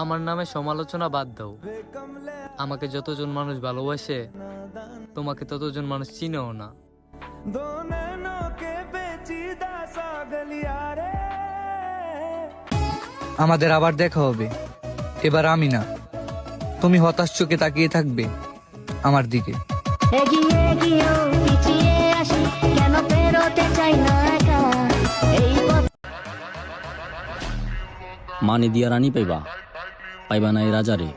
আমার নামে সমালোচনা বাদ দাও। আমাকে যতজন মানুষ ভালোবাসে তোমাকে ততজন মানুষ চিনেও না। আমাদের আবার দেখা হবে। এবার আমি না। তুমি হতাশ চোখে তাকিয়ে থাকবে আমার দিকে। এগিয়ে গিয়েও পিছিয়ে আসি কেন পেরোতে চাই না একা? এই পথ দিয়া রানী পাইবা? পাইবা না এই রাজারে।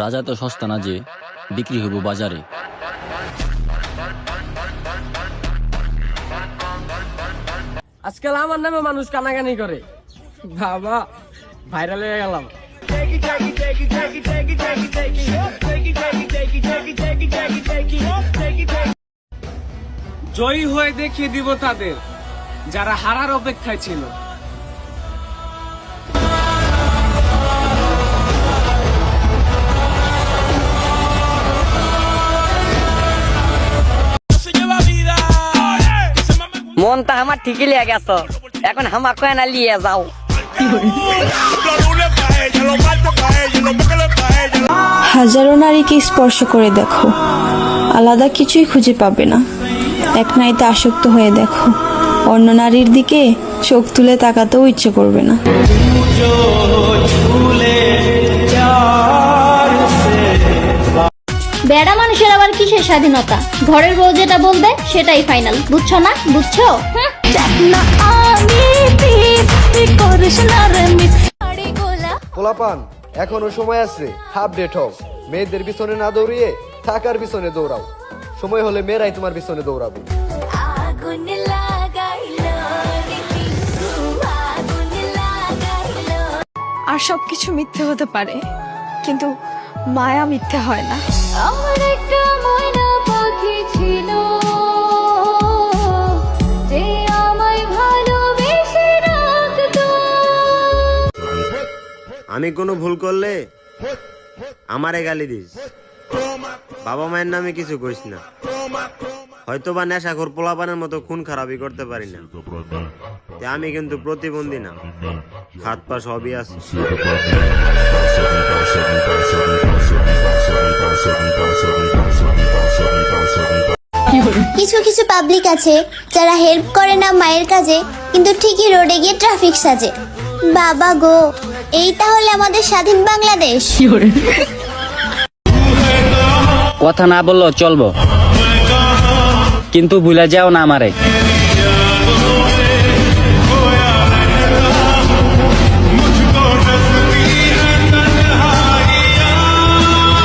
রাজা তো সস্তা না যে বিক্রি হইব বাজারে। আজকাল আমার নামে মানুষ কানাকানি করে। বাবা ভাইরাল হয়ে গেলাম। জয়ী হয়ে দেখিয়ে দিব তাদের যারা হারার অপেক্ষায় ছিল। মনটা আমার ঠিকই লেগে গেছ। এখন হামা কয় না লিয়ে যাও। হাজারো নারীকে স্পর্শ করে দেখো। আলাদা কিছুই খুঁজে পাবে না। এক নাইতে আসক্ত হয়ে দেখো। অন্য নারীর দিকে চোখ তুলে তাকাতেও ইচ্ছে করবে না। বেড়া মানুষের আবার কিসের স্বাধীনতা? ঘরের বউ যেটা বলবে সেটাই ফাইনাল বুঝছ না? বুঝছ? মিস পোলাপান এখনও সময় আছে আপডেট হও। মেয়েদের পিছনে না দৌড়িয়ে থাকার পিছনে দৌড়াও। সময় হলে মেয়েরাই তোমার পিছনে দৌড়াবে। আগুন লাগাইলো রে পিঙ্কু, আগুন লাগাইলো। আর সবকিছু মিথ্যে হতে পারে কিন্তু মায়া মিথ্যে হয় না। আমার একটা ময়না পাখি ছিল যে আমায় ভালোবেসে রাখতো। আমি কোনো ভুল করলে আমারে গালি দিস। বাবা মায়ের নামে কিছু কইস না। হয়তো বা নেশাখোর পোলাপানের মতো খুন খারাপই করতে পারি না। তে আমি কিন্তু প্রতিবন্ধী না। হাত পা সবই আছে। কিছু কিছু পাবলিক আছে যারা হেল্প করে না মায়ের কাজে কিন্তু ঠিকই রোডে গিয়ে ট্রাফিক সাজে। বাবা গো এই তাহলে আমাদের স্বাধীন বাংলাদেশ। কথা না বললেও চলবো। কিন্তু ভুলে যাও না আমারে।